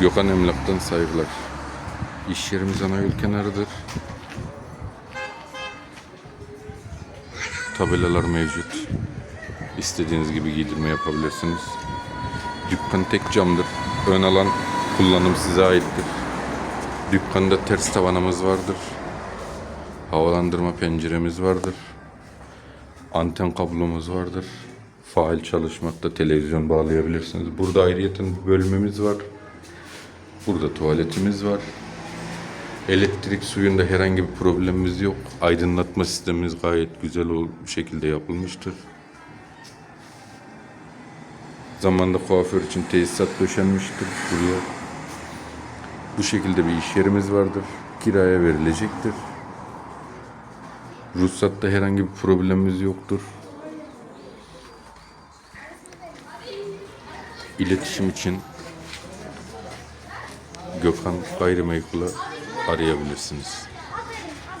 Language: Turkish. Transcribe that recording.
Gökhan Emlak'tan saygılar. İş yerimiz ana yol kenarıdır. Tabelalar mevcut. İstediğiniz gibi giydirme yapabilirsiniz. Dükkan tek camdır. Ön alan kullanım size aittir. Dükkanda ters tavanımız vardır. Havalandırma penceremiz vardır. Anten kablomuz vardır. Faal çalışmakta televizyon bağlayabilirsiniz. Burada ayrıyeten bir bölmemiz var. Burada tuvaletimiz var. Elektrik suyunda herhangi bir problemimiz yok. Aydınlatma sistemimiz gayet güzel bir şekilde yapılmıştır. Zamanında kuaför için tesisat döşenmiştir buraya. Bu şekilde bir iş yerimiz vardır. Kiraya verilecektir. Ruhsatta herhangi bir problemimiz yoktur. İletişim için Gökhan Gayrimenkul'u arayabilirsiniz.